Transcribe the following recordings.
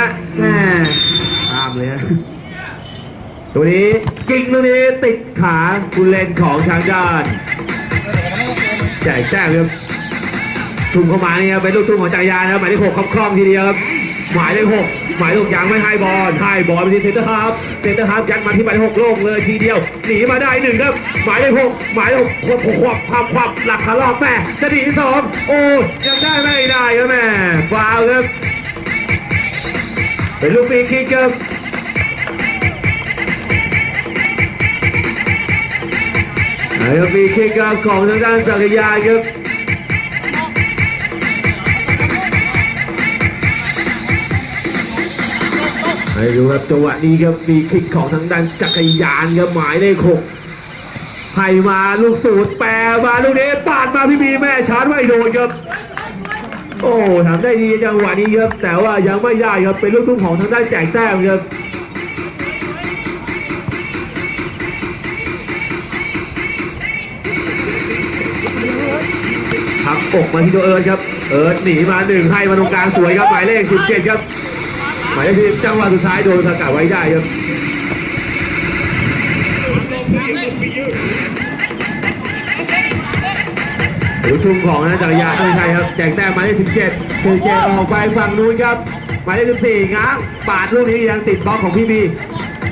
ฮะแม่ตามเลยฮะตัวนี้กิ่งตัวนี้ติดขาคุณเล่นของทางด้านแจกแจ้งครับทุ่มเข้ามาเนี่ยเป็นลูกทุ่งของจักรยานนะครับหมายเลขหกคล่องๆทีเดียวครับหมายเลขหกหมายเลขหกยังไม่ให้บอลให้บอลไปที่เซนเตอร์ฮาร์ฟเซนเตอร์ฮาร์ฟยัดมาที่หมายเลขหกโล่งเลยทีเดียวหนีมาได้หนึ่งครับหมายเลขหกหมายเลขหกควบควบความความหลักขาลอกแม่จะหนีที่สองโอ้ยังได้ไม่ได้ครับแม่ฟาวล์ครับ เป็นลูกฟรีคิกครับไอ้ฟรีคิกครับของทางด้านจักรยานครับให้ดูครับจังหวะนี้ครับฟีคิกของทางด้านจักรยานครับหมายเลขหกให้มาลูกสูตรแปรมาลูกนี้ปาดมาพี่บีแม่ชาร์จไม่โดนครับ โอ้ทำได้ดีจังหวะนี้ครับแต่ว่ายังไม่ได้ครับเป็นลูกทุ่งของทางด้านแจกแต้มครับทับอกมาที่ตัวเอิร์ธครับ เอิร์ธหนีมาหนึ่งให้มาตรงกลางสวยครับหมายเลข 17 ครับ หมายเลขสิบจังหวะสุดท้ายโดนสกัดไว้ได้ครับ ลูกทุ่งของนะจักรยานไม่ใช่ครับแจกแต้มหมายเลข17คือเจออกไปฝั่งนู้นครับหมายเลข14ง้างปาดลูกนี้ยังติดบล็อกของพี่บี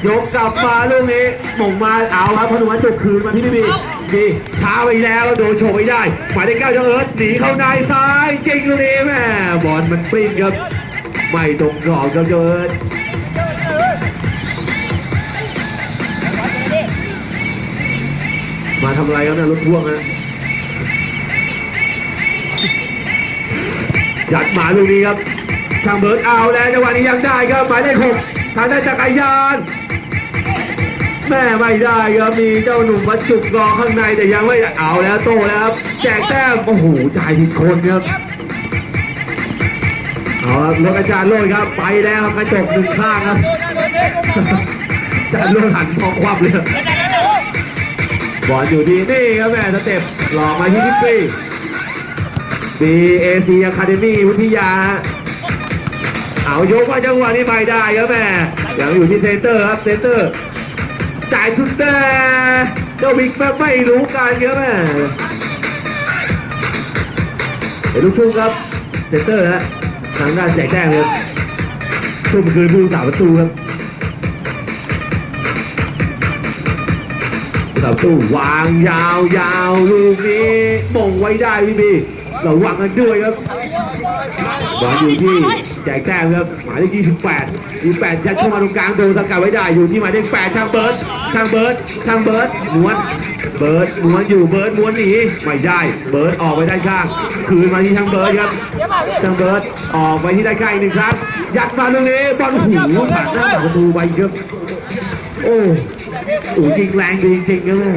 ยกกลับมาลูกนี้หม่งมาเอาครับพนุวัฒน์จุกคืนมาที่พี่บีบีช้าไปแล้วโดนโฉบไม่ได้หมายเลขเก้าจ้าเอิร์ธหนีเข้าในซ้ายจริงลูกนี้แม่บอลมันปริ้งครับไม่ตรงกรอบครับเจ้าเอิร์ธมาทำอะไรครับเนี่ยรถพ่วงนะ ยัดหมาลูกนี้ครับช่างเบิร์ดเอาแล้วจังหวะนี้ยังได้ครับหมายเลขหกทางด้านจักรยาน แม่ไม่ได้ครับมีเจ้าหนุ่มมาจุกรอข้างในแต่ยังไม่เอาแล้วโตแล้วครับแจกแต้มโอ้โหจ่ายผิดคนครับเอาครับรถอาจารย์โลดครับไปแล้วกระจกหนึ่งข้างครับจารย์โลดหันพอควับเลยบบอลอยู่ที่นี่ครับแม่สเต็ปหลอกมาที่ทิปปี้ BAC Academy วิทยา เอายกมาจังหวะนี้ไม่ได้ครับแม่ยังอยู่ที่เซนเตอร์ครับเซนเตอร์ จ่ายสุดแต่เจ้าบิ๊กแม่ไม่รู้การครับแม่เดี๋ยวลูกทุ่งครับเซนเตอร์ฮะทางด้านแจกแต้มครับทุ่มคืนผู้สาวประตูครับสาประตูวางยาวยาวลูกนี้มงไว้ได้พี่บี ระวังกันด้วยครับบอลอยู่ที่แจกแต้มครับหมายเลข28 28ยัดเข้ามาตรงกลางโดนสกัดไว้ได้อยู่ที่หมายเลข8ช่างเบิร์ดช่างเบิร์ดช่างเบิร์ดม้วนเบิร์ดม้วนอยู่เบิร์ดม้วนหนีไม่ได้เบิร์ดออกไปด้านข้างคืนมาที่ช่างเบิร์ดครับช่างเบิร์ดออกไปที่ด้านข้างอีกหนึ่งครั้งยัดมาตรงนี้บอลหูผ่านหน้าประตูไปครับโอ้โหจริงแรงดีจริงๆครับแม่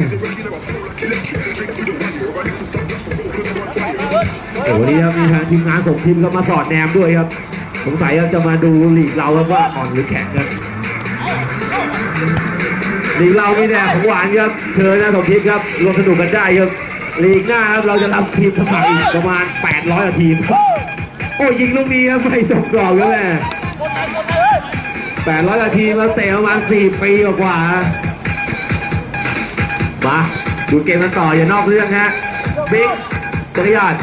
โอ้โหนนี้ครับมีทางทีมงานส่งทีมเข้ามาสอดแนมด้วยครับ สงสัยเราจะมาดูลีกเราครับว่าอ่อนหรือแข็งครับลีกเรามีแต่ของหวานครับเชิญนะสมคิดครับรวมสนุกกันได้ครับหลีกหน้าครับเราจะรับทีมสมัครอีกประมาณ 800กว่าทีมโอ้ยิงลูกนี้ครับไม่ตกกรอบครับแม่800กว่าทีมาเตะประมาณ4ปีกว่า มา ดูเกมกันต่ออย่านอกเรื่องฮะบิ๊ก จักรยาน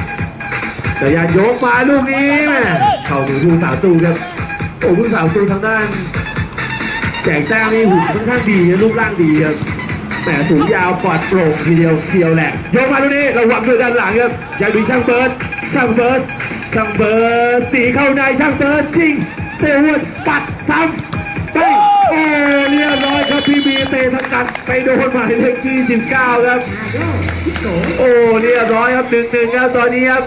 แต่ยานยกมาลูกนี้แม่เข้าถึงผู้สาวตูครับโอ้ผู้สาวตูทางด้านแจกแต้มนี่หุ่นค่อนข้างดีนะรูปร่างดีครับแหมสูงยาวปอดโปร่งทีเดียวเทียวแหละยกมาลูกนี้ระวังด้วยด้านหลังครับยังมีช่างเบิร์ดช่างเบิร์ดช่างเบิร์ดตีเข้าในช่างเบิร์ดจริงเตะหัวปัดซ้ำ โอ้เรียบร้อยครับพี่บีเตะสกัดไปโดนหมายเลขที่19ครับ โอ้เรียบร้อยครับหนึ่งหนึ่งครับตอนนี้ครับ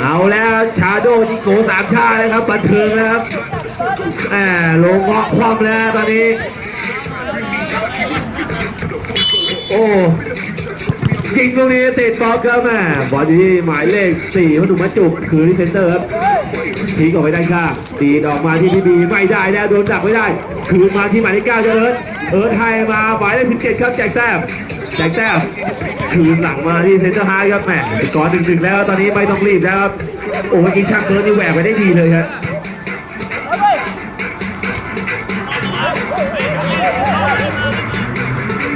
เอาแล้วชาโดจิโกสามชาเลยครับบันเทิงแล้วครับแหมลงเงาะคว่ำแล้วตอนนี้ โอ้ยิงตรงนี้ติดบล็อกครับแม่บอลที่หมายเลขสี่พนุมาจุกคือที่เซนเตอร์ครับทิ้งออกไปด้านข้างตีดออกมาที่พี่บีไม่ได้แล้วโดนดักไม่ได้ คืนมาที่หมายเลขเก้าเจริญเอิร์ธไทยมาหมายเลขสิบเจ็ดครับแจกแต้มแจกแต้มคืนหลังมาที่เซนเตอร์ไฮครับแหมก่อนดึกๆแล้วตอนนี้ไม่ต้องรีบแล้วครับโอ้ยกินชักเอิร์นี่แหวกไปได้ดีเลยครับ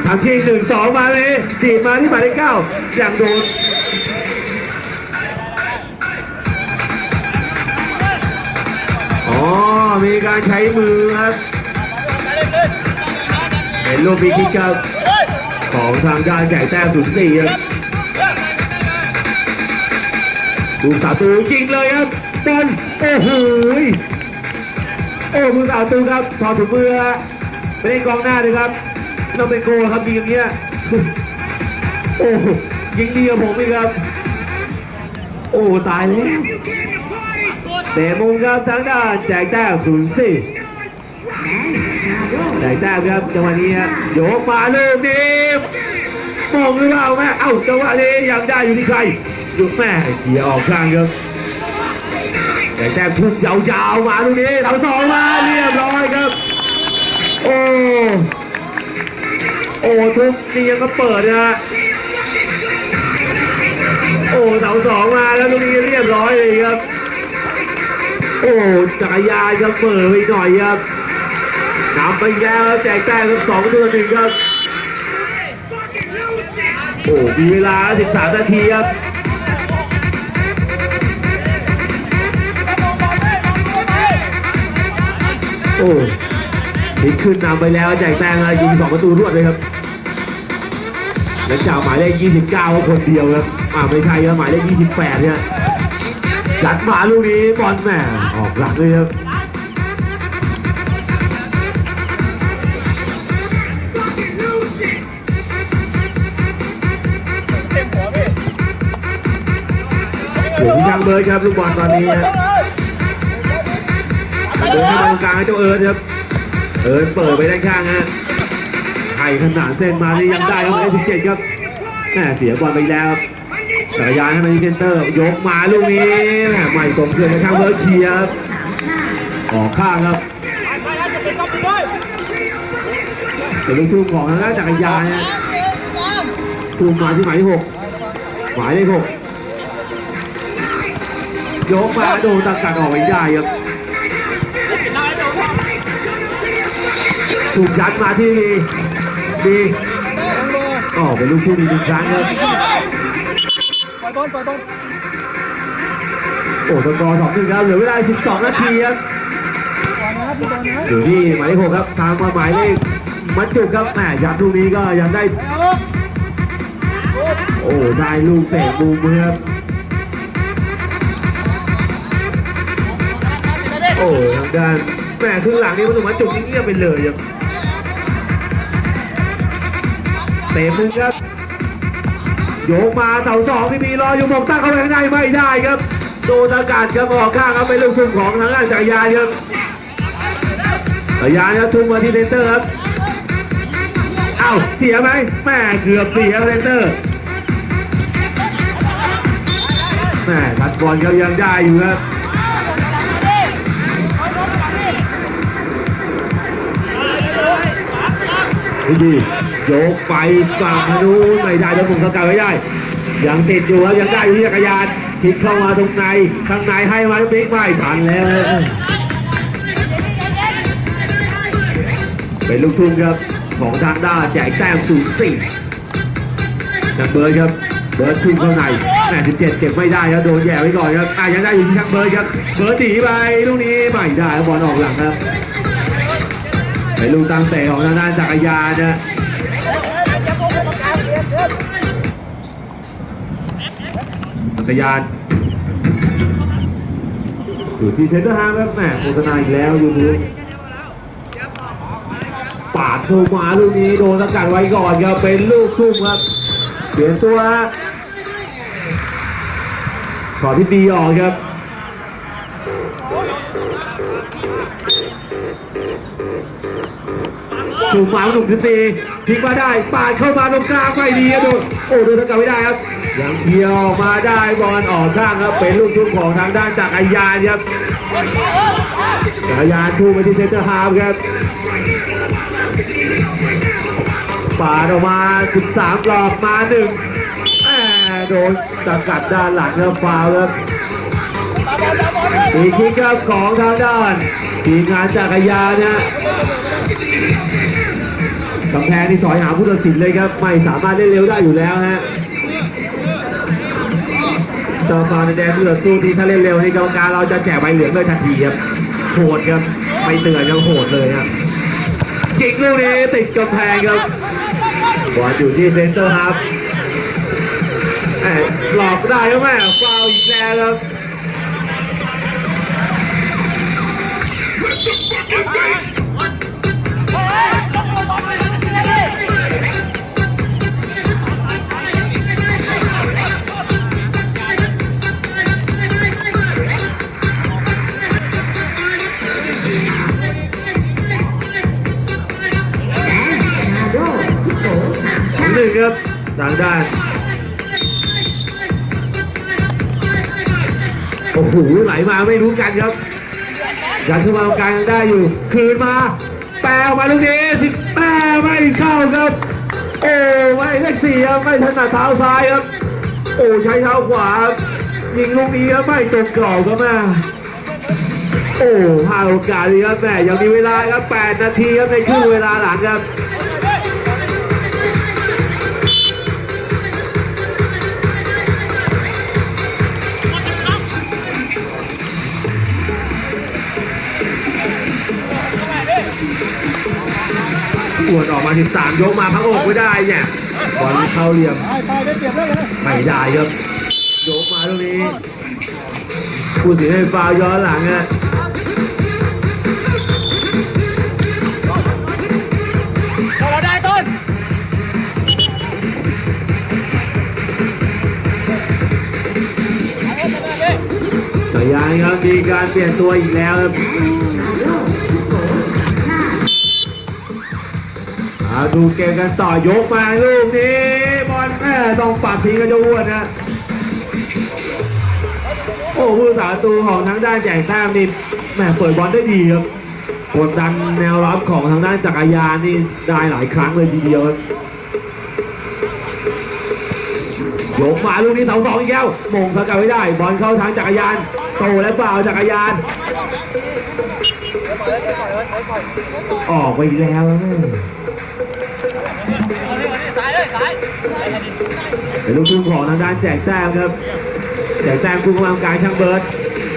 ทำที่หนึ่งสองมาเลยสี่มาที่หมายเลขเก้าอย่างโดนอ๋อมีการใช้มือครับ เป็นลูกมีคิกครับของทางการแจกแต้มศูนย์สี่ครับดูสาตูจริงเลยครับบอลโอ้โหโอ้มือสาตูครับถอดถุงมือไม่ได้กองหน้าเลยครับน้องเป็นโกครับยิงอย่างเงี้ยโอ้ยิงดีกับผมอีกครับ โอ้ตายแล้วเตะมุมครับทางด้านแจกแต้มศูนย์สี่ ได้แต้มครับจังหวะนี้ฮะโยกมาลูกนี้มองหรือเปล่าแม่เอ้าจังหวะนี้ยังได้อยู่ที่ใครดูแม่เกียร์ออกข้างครับได้แต้มทุกยาวๆมาลูกนี้เสาสองมาเรียบร้อยครับ โอ้โอ้ทุกนี่ยังก็เปิดนะฮะโอ้เสาสองมาแล้วลูกนี้เรียบร้อยเลยครับ โอ้จักรยานครับเปิดไปหน่อยครับ นำไปแล้วแจกแต้มครับสองประตูต่อหนึ่งครับโอ้มีเวลา 13 นาทีครับโอ้นี่ขึ้นนำไปแล้วแจกแต้มครับยิงสองประตูรวดเลยครับและจากหมายเลข 29ก็คนเดียวครับอ่าไม่ใช่ครับหมายเลข 28 เนี่ยจัดมาลูกนี้บอลแม่ออกหลังเลยครับ อยู่ที่ทางเบิร์ดครับลูกบอลตอนนี้ฮะเดินเข้ามาตรงกลางให้เจ้าเอิร์ธครับ เอิร์ธเปิดไปด้านข้างฮะไข่ขนาดเส้นมานี่ยังได้ครับหมายเลขสิบเจ็ดครับแหมเสียบอลไปแล้วครับจักรยานให้มาที่เซนเตอร์ ยกมาลูกนี้แหมใหม่สมเกินในข้างเบิร์ดเคลียร์ครับออกข้างครับเป็นลูกทุ่งของทางด้านจักรยานฮะทุ่มมาที่หมายเลขหกหมายเลขหก ยกมาโดนตะกัดออกไม่ได้ครับถูกยัดมาที่ดีดีอ๋อเป็นลูกคู่ดีหนึ่งครั้งครับปล่อยบอลปล่อยบอลโอ้สกอร์สองหนึ่งครับเหลือเวลา 12 นาทีครับอยนะพี่บอลนะอยู่ที่หมายเลขหกครับ ทางมาหมายเลขมัดจุกครับแหมยัดลูกนี้ก็ยังได้ โอ้ได้ลูกเตะมุมครับ โอ้ทางด้านแหมครึ่งหลังนี้มันถูกมัดจุกเงียบไปเลยครับเตะมุมครับโยกมาเสาสองที่มีรออยู่บอกตั้งเข้าไปข้างในไม่ได้ครับโดนอากาศครับออกข้างครับเป็นลูกทุ่งของทางด้านจักรยานครับจักรยานครับทุ่งมาที่เซนเตอร์ครับเอ้าเสียไหมแม่เกือบเสียเซนเตอร์แม่ทัดบอลเขายังได้อยู่ครับ ดีโยกไปฝั่งพนุนไม่ได้แล้วผมสกัดไม่ได้ ยังติดอยู่ครับยังได้อยู่ที่จักรยานทิ้งเข้ามาตรงในข้างในให้มาบิ๊กไม่ทันแล้ว เป็นลูกทุ่งครับของทางด้านแจกแต้มศูนย์สี่นักเบิร์ดครับเบิร์ดทุ่งเข้าในแม่สิบเจ็ดเก็บไม่ได้ครับโดนแย่ไว้ก่อนครับอะยังได้อยู่ที่ทางเบิร์ดครับเบิร์ดหนีไปลูกนี้ไม่ได้บอลออกหลังครับ เป็นลูกตั้งเตะของทางด้านจักรยานนะจักรยานอยู่ที่เซ็นเตอร์ฮาร์ครับแหมโฆษณาอีกแล้วยูทูบปาดเข้ามาลูกนี้โดนสกัดไว้ก่อนครับเป็นลูกทุ่มครับเปลี่ยนตัวขอที่ดีออกครับ ถูกหมาหนุ่มสิบสี่ทิ้งมาได้ปาดเข้ามาตรงกลางไม่ดีครับโดนโอ้โดนตะกับไม่ได้ครับยังเคียวมาได้บอลออกข้างครับเป็นลูกทุ่งของทางด้านจักรยานครับจักรยานทุ่มไปที่เซนเตอร์ฮาล์ฟครับปาดออกมา 13กรอบมาหนึ่งแหม่โดนตะกัดด้านหลังครับฟาวครับ สีคิกครับของทางด้าน ทีมงานจักรยานนะกำแพงนี่สอยหาผู้ตัดสินเลยครับ ไม่สามารถเล่นเร็วได้อยู่แล้วฮะจอฟาวในแดนผู้ต่อสู้ที่ถ้าเล่นเร็วนี่กรรมการเราจะแจกใบเหลืองเลยทันทีครับโหดครับไม่เตือนยังโหดเลยครับจิกลูกนี้ติดกำแพงครับบอลอยู่ที่เซนเตอร์ครับแหม่หลอกได้ครับแม่ฟาวอีกแล้วครับ หนึ่งครับทางด้านโอ้โหไหลมาไม่รู้กันครับยันขึ้นมาตรงกลางยังได้อยู่ คืนมาแปลมาลูกนี้สิแปลไม่เข้าครับโอ้ไม่เลขสี่ครับไม่ถนัดเท้าซ้ายครับ โอ้ใช้เท้าขวายิงลูกนี้ครับไม่ตรงกรอบครับแม่โอ้พลาดโอกาสดีครับแม่ยังมีเวลาครับ8นาทีครับในครึ่งเวลาหลังครับ อวดออกมา 13 ยกมาพักอกไม่ได้เนี่ยบอลเข้าเหลี่ยมไปได้เยบแล้วเลยไม่ได้ครับยกมาตรงนี้ผู้สินให้ฟาวย้อนหลังอะเราได้ต้นครับมีการเปลี่ยนตัวอีกแล้วครับ เอาดูเกมกันต่อยกมาลูกนี้บอลแม่ต้องปัดทิ้งกันจะอ้วนนะโอ้ผู้สาตูของทางด้านแจกแต้มนี่แม่เปิดบอลได้ดีครับกดดันแนวรับของทางด้านจักรยานนี่ได้หลายครั้งเลยทีเดียวยกมาลูกนี้เสาสองอีกแล้วมงสกัดไว้ได้ บอลเข้าทางจักรยาน โตและเปล่าจักรยาน ออกไปแล้ว เป็นลูกทุ่งของทางด้านแจกแต้มครับ แจกแต้มคู่กำลังกางช่างเบิร์ด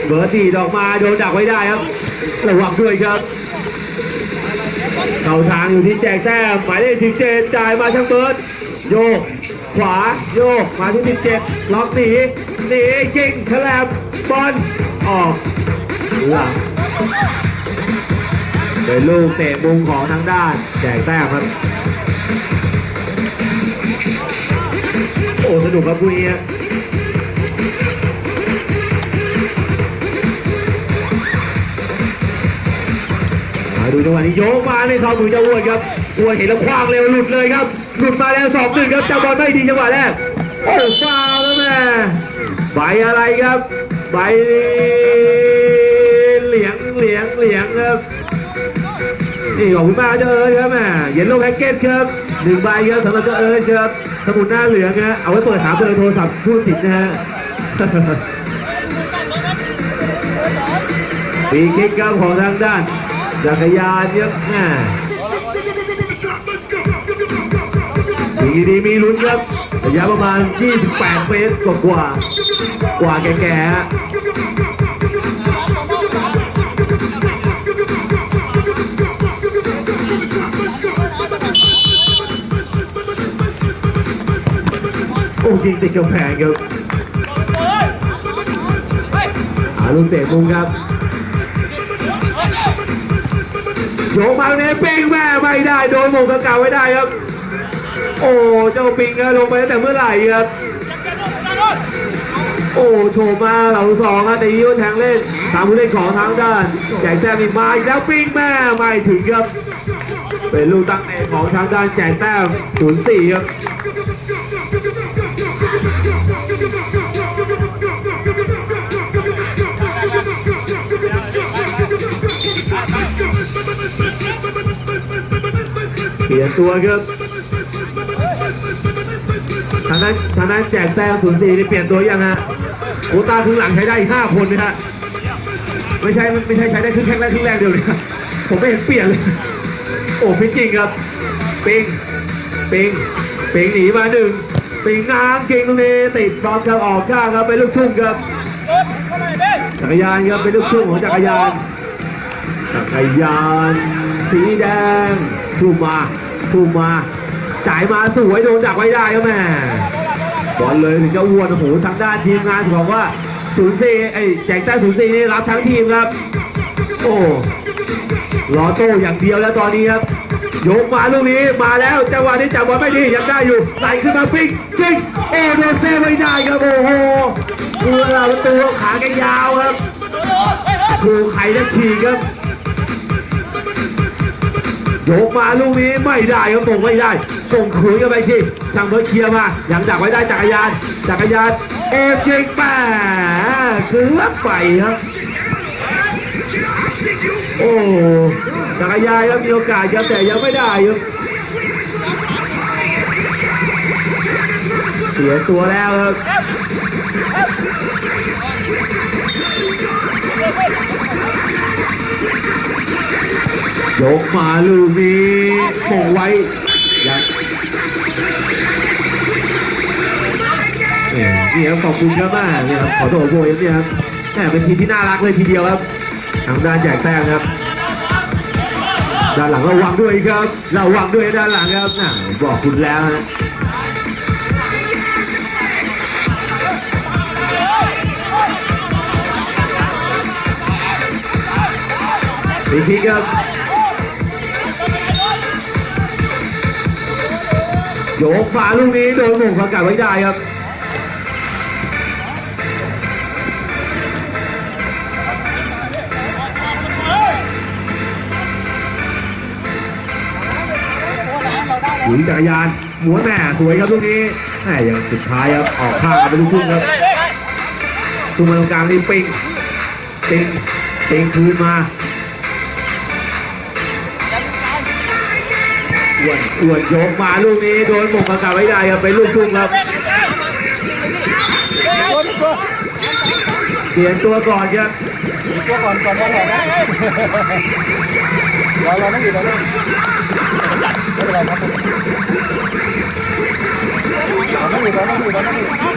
เบิร์ดดีดออกมาโดนดักไว้ได้ครับ ระวังด้วยครับเข้าทางอยู่ที่แจกแต้มหมายเลขสิบเจ็ดจ่ายมาช่างเบิร์ดโยกขวาโยกมาที่สิบเจ็ดล็อกหนีหนียิงแฉลบบอลออกหลังเป็นลูกเตะมุมของทางด้านแจกแต้มครับ อ้สนุกครับคู่นี้มาดูจังหวะนี้โยกมาในเข้ามือเจ้าอ้วนครับอ้วนเห็นแล้วคว้างเร็วหลุดเลยครับหลุดมาแล้วสองหนึ่งครับจับบอลไม่ดีจังหวะแรกโอ้ฟาวแล้วแม่ใบอะไรครับใบเหลียงเหลียงเหลียงครับนี่ขอบคุณมากเจ้าเอิร์ธครับแม่เย็นโลแพ็กเกจครับหนึ่งใบครับสำหรับเจ้าเอิร์ธครับ สมุดหน้าเหลืองฮะเอาไว้เปิดหาเบอร์โทรศัพท์ผู้สิทธิ์นะฮะปีคิกครับของทางด้านจักรยานเยอะแม่ปีดีมีลุ้นครับระยะประมาณ 28 เมตรกว่ากว่ากว่าแก่ๆ โอ้ยิงติดกำแพงครับหาลูกเตะมุมครับโยกมาเนี่ยเป้งแม่ไม่ได้โดนหมงกระเก่าไว้ได้ครับ โอ้เจ้าปิงอะลงไปตั้งแต่เมื่อไหร่ครับ โอ้โฉมมาเหล่าสองครับแต่ยี่ห้อแทงเล่นตามผู้เล่นของทางด้านแจกแต้มอีกมาอีกแล้วปิงแม่ไม่ถึงครับ เป็นลูกตั้งเตะของทางด้านแจกแต้ม04ครับ เปลี่ยนตัวครับทางนั้นทางนั้นแจกแต้มศูนย์สี่นี่เปลี่ยนตัวยังฮะโคต้าครึ่งหลังใช้ได้อีกห้าคนนะฮะไม่ใช่ไม่ใช่ใช้ได้ครึ่งแรกแรกครึ่งแรกเดียวเลยผมไม่เห็นเปลี่ยนเลย โอ้พิจริงครับ ปิงปิงปิงหนีมาหนึ่ง ปิงง้างเก่งตรงนี้ติดบอลครับออกข้างครับเป็นลูกทุ่งครับจักรยานครับเป็นลูกทุ่งของจักรยานจักรยาน สีแดงทุ่มมาทุ่มมาจ่ายมาสวยโดนดักไว้ได้ครับแม่บอลเลยถึงจะอ้วนโอ้โหทางด้านทีมงานบอกว่าศูนย์สี่ไอ้แจกแต้มศูนย์สี่นี่รับทั้งทีมครับ โอ้รอโต้อย่างเดียวแล้วตอนนี้ครับ ยกมาลูกนี้มาแล้วจังหวะนี้จับบอลไม่ดียังได้อยู่ไหลขึ้นมาปิ๊กปิ๊กโอ้โดนเซฟไม่ได้ครับโอ้โหตัวเราตัวขาแกยาวครับคือไข่และฉีกครับยกมาลูกนี้ไม่ได้ครับส่งไม่ได้ส่งขืนกันไปสิทางเบิร์ดเคลียร์มายังดักไว้ได้จักรยานจักรยานเอฟจิงแปเกือบไปครับโอ้ จักรยานครับมีโอกาสครับแต่ยังไม่ได้ครับเสียตัวแล้วครับยกมาลูกนี้ส่งไว้ยังเอ่อนี่ครับขอบคุณครับแม่นี่ครับขอโทษโบยเนี่ครับแหมเป็นทีมที่น่ารักเลยทีเดียวครับทางด้านแจกแต้มครับ ด้านหลังระวังด้วยครับระวังด้วยด้านหลังครับนะบอกคุณแล้วฮะอีกทีครับโยกมาลูกนี้โดนหม่งประกาศไว้ได้ครับ หมุนจักรยานหมุนแม่สวยครับลูกนี้แม่ยังสุดท้ายครับออกข้างเป็นลูกทุ่งครับทุ่งมาตรงกลางนี่ปิงปิงปิงคืนมาอ้วนอ้วนโยกมาลูกนี้โดนหมงประกาศไว้ได้ครับเป็นลูกทุ่งครับเปลี่ยนตัวก่อนครับตัวก่อนก่อนบอลหน่อนะเราเราไม่อยู่เรา ไม่เป็นไรครับเราไม่อยู่เราไม่อยู่เราไม่อยู่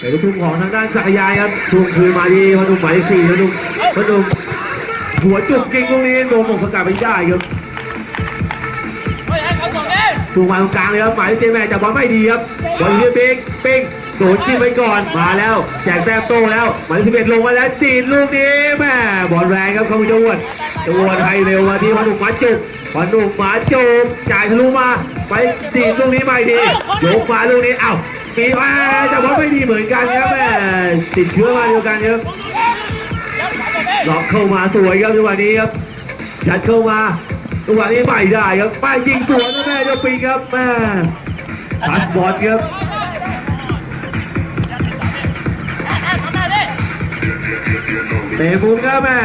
เป็นลูกทุ่งของทางด้านจักยานครับช่วงคืนมาดีพนุ่มหมายสี่พนุ่มพนุ่มหัวจุกเก่งตรงนี้โดนหมงประกาศไม่ได้ครับเฮ้ยให้เขาส่งเองสูงมาตรงกลางเลยครับหมายเจแม่จับบอลไม่ดีครับบอลเรียเป้งเป้งโดนจิ้มไปก่อนมาแล้ว แจกแต้มโต้แล้วหมายเลขสิบเอ็ดลงมาแล้วจีดลูกนี้แม่บอลแรงครับเขาจะอ้วน จะอ้วนให้เร็วมาที่พอหนุ่มหมาจุกพอหนุ่มหมาจุกจ่ายทะลุมา ไปจีดลูกนี้ไม่ดีโยกมาลูกนี้เอ้าตีมาจับบอลไม่ดีเหมือนกันครับแม่ติดเชื้อมาเดียวกันครับล็อกเข้ามาสวยครับจังหวะนี้ครับยัดเข้ามาจังหวะนี้ไม่ได้ครับป้ายยิงสวนะแม่เจ้าปิงครับแม่ทัสบอลครับเตะมุมครับแม่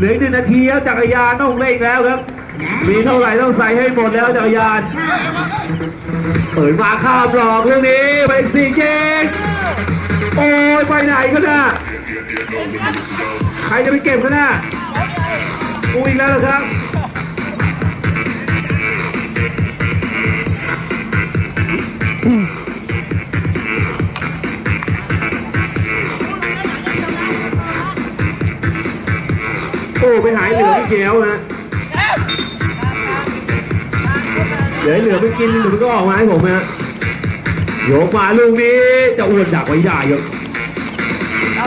เหลืออีกหนึ่งนาทีครับจักรยานต้องเร่งแล้วครับ มีเท่าไหร่ต้องใส่ให้หมดแล้วจักรยานเปิดมาข้ามหลอกลูกนี้ไปสี่เกงโอ้ยไปไหนกันน่ะใครจะไปเก็บกันน่ะกูอีกแล้วเหรอครับ โอ้ไปหายเหลือไม่เกลียวนะเดี๋ยวให้เหลือไปกินเดี๋ยวมันก็ออกมาให้ผมนะโยกมาลูกนี้จะอ้วนดักไว้ได้ครับ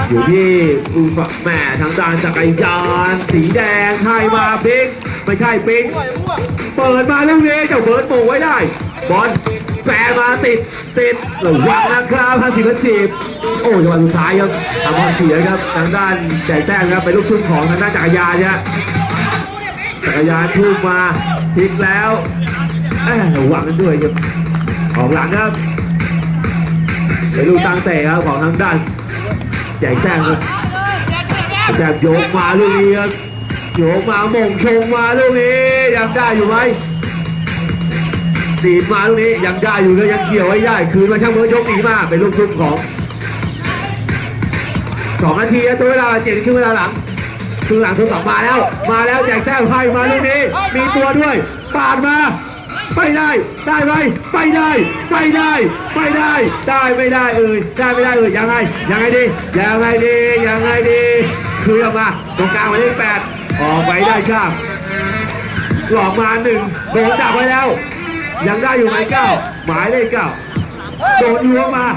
อยู่ที่อุปแม่ทางด้านจักรยานสีแดงไทยมาพิกไม่ใช่ปิงเปิดมาลูกนี้เจ้าเบิร์ดโป่งไว้ได้ บอลแฝงมาติดติดระวังนะครับห้าสิบสิบ โอ้จังหวะสุดท้ายครับทำบอลเสียครับทางด้านแจกแต้มครับเป็นลูกทุ่งของทางด้านจักรยานเนี่ยจักรยานทุ่มมาพลิกแล้วระวังกันด้วยครับออกหลังครับเป็นลูกตั้งเตะครับของทางด้านแจกแต้มครับแจกโยกมาลูกนี้ครับโยกมาหม่งชงมาลูกนี้ยังได้อยู่ไหมตีมาลูกนี้ยังได้อยู่ก็ยังเกี่ยวไว้ได้คืนมาช่างเบิร์ยกหนีมาเป็นลูกทุ่งของ สองนาทีครับตัวเวลาเจ็ดครึ่งเวลาหลังครึ่งหลังทดสอบมาแล้ว มาแล้วแจกแต้มให้มาลูกนี้ มีตัวด้วยปาดมาไม่ได้ได้ไหมไม่ได้ไม่ได้ไม่ได้ ได้ไม่ได้เอ่ยได้ไม่ได้เอ่ยยังไงยังไงดียังไงดียังไงดีคือออกมาตรงกลางหมายเลขแปดออกไปได้ครับหลอกมาหนึ่งโดนจับไปแล้ว ยังได้อยู่ไหมเก้าหมายเลขเก้าโดนล้วงมา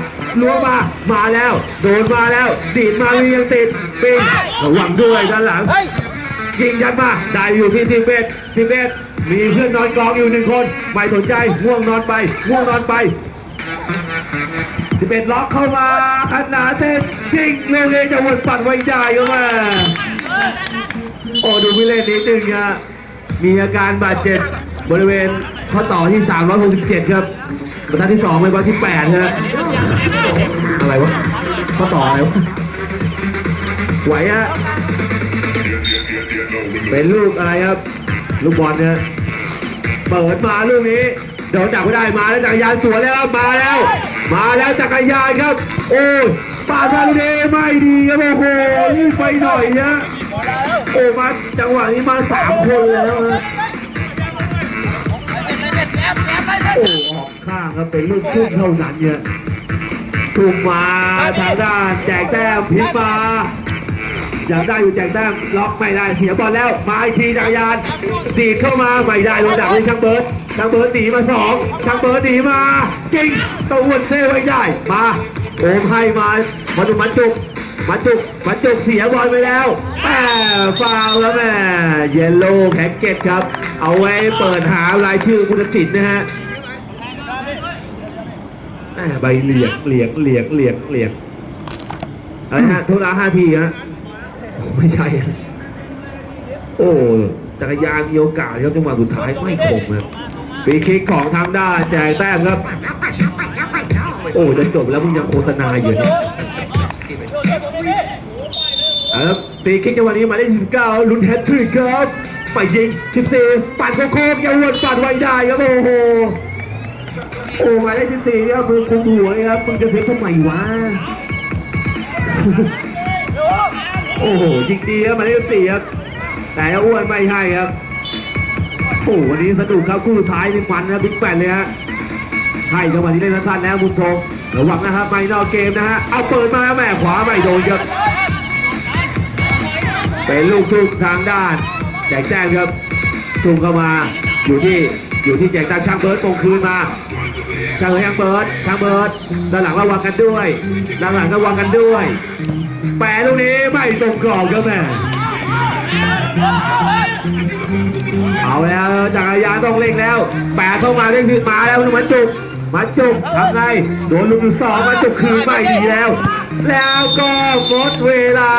ล้วงมา มาแล้ว โดนมาแล้วติดมาลียังติดปิงระวังด้วยด้านหลังเฮ้ยยิงยัดมา ได้อยู่ที่ทีมเบสทีมเบสมีเพื่อนนอนกองอยู่หนึ่งคน ไม่สนใจง่วงนอนไปง่วงนอนไปทีมเบสล็อกเข้ามาขนาดเส้นยิงเร็วเลยจะวนปัดไว้ได้ก็มาโอ้ดูวิเล่นนิดนึงอะมีอาการบาดเจ็บบริเวณข้อต่อที่ 367 ครับ บรรทัดที่2เป็นบรรทัดที่8ฮะอะไรวะข้อต่ออะไรวะไหวฮะเป็นลูกอะไรครับ ลูกบอลเนี่ยเปิดมาลูกนี้เดี๋ยวจับไม่ได้มาแล้วจักรยานสวนแล้วมาแล้ว มาแล้วจักรยานครับ โอ้ยปาดมาลูกนี้ไม่ดีครับโอ้โหรีบไปหน่อยนะโอ้มาจังหวะนี้มาสามคนแล้วฮะ ข้างครับเป็นลูกพุ่งเท่านั้นเนี่ยถูกมาทางด้านแจกแต้มพิมาอยากได้อยู่แจกแต้มล็อกไม่ได้เสียบอลแล้วมาอีกทีจักรยานดีเข้ามาไม่ได้โดนดักเลยช่างเบิร์ดช่างเบิร์ดหนีมาสองช่างเบิร์ดหนีมาจริงตะวันเซไว้ได้มาโอมให้มามาจุกมันจุกมันจุกมันจุกเสียบอลไปแล้วแหมฟาวแล้วแม่เยลโล่แพ็กเก็ตครับ เอาไว้เปิดหารายชื่อผู้ตัดสินนะฮะ ใบเหลียงเหลียงเหลียงเหลียงเหลียงอะไรฮะทุลาห้าทีฮะไม่ใช่ โอ้จักรยานมีโอกาสครับจังหวะสุดท้ายไม่คมครับฟรีคิกของทางด้แจกแต้มครับ โอ้จะจบแล้วมึงยังโฆษณาอยู่นะเอาละครับฟรีคิกจังหวะนี้มายเลข19ลุ้นแฮตทริกครับ ไปยิง 14 ปัดโค้งยังวนปัดไว้ได้ครับโอ้โห โอ้หมายเลข14เนี่ยมือคุมหัวเลยครับมึงจะเซฟทำไมวะโอ้โหจริงดีครับหมายเลขสี่ครับแต่อ้วนไม่ให้ครับโอ้โหวันนี้สนุกครับคู่สุดท้ายนี่มันนะบิ๊กแปดเลยฮะให้จังหวะนี้ได้ทันแล้วมุมทงระวังนะครับไม่นอกเกมนะฮะเอาเปิดมาแม่ขวาไม่โดนครับเป็นลูกทุกทางด้านแจกแจ้งครับทุ่มเข้ามาอยู่ที่อยู่ที่แจกแจ้งช่างเบิร์ดส่งคืนมา ช่างเบิร์ดช่างเบิร์ดช่างเบิร์ดด้านหลังระวังกันด้วยด้านหลังระวังกันด้วยแปะลูกนี้ไม่ตรงกรอบครับแม่เอาแล้วจักรยานต้องเร่งแล้ว แปะเข้ามาเร่งถึงมาแล้วมันจุกมันจุกทำไงโดนลูกที่สองมันจุกคืนไม่ดีแล้ว แล้วก็หมดเวลา